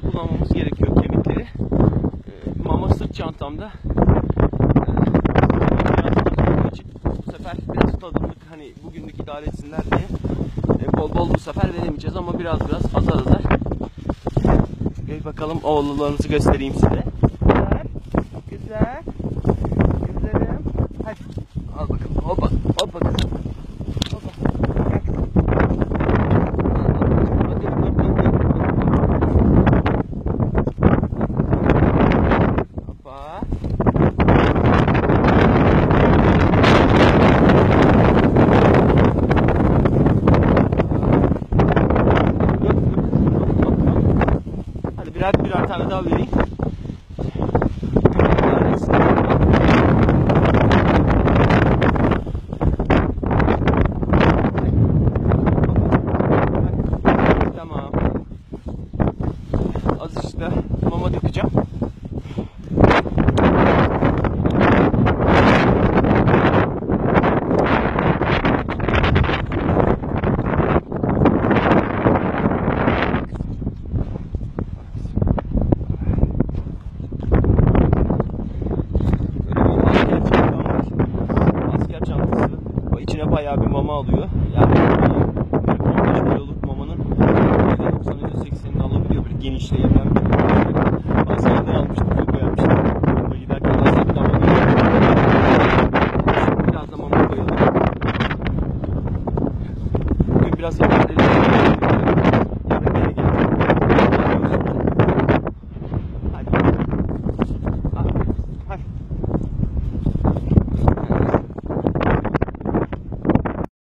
kullanmamız gerekiyor kemikleri. Ee, mama sırt çantamda. Ee, biraz için bu sefer biraz tadımlık hani bugünlük idare etsinler diye e, bol bol bu sefer veremeyeceğiz ama biraz biraz azar azar. Gel bakalım oğullarınızı göstereyim size. Güzel. Güzel. Birer birer tane daha vereyim. Tamam. Azıcık da mama dökeceğim. İçine bayağı bir mama alıyor. Yani e, 15 kiloluk mamanın %90'ı %80'ini alabiliyor. Böyle genişleyebilen bir mama. Askerden almıştım. Çok beğenmiştim. Ama giderken mama Şimdi biraz da mama koyalım. Bugün biraz ilerleyelim.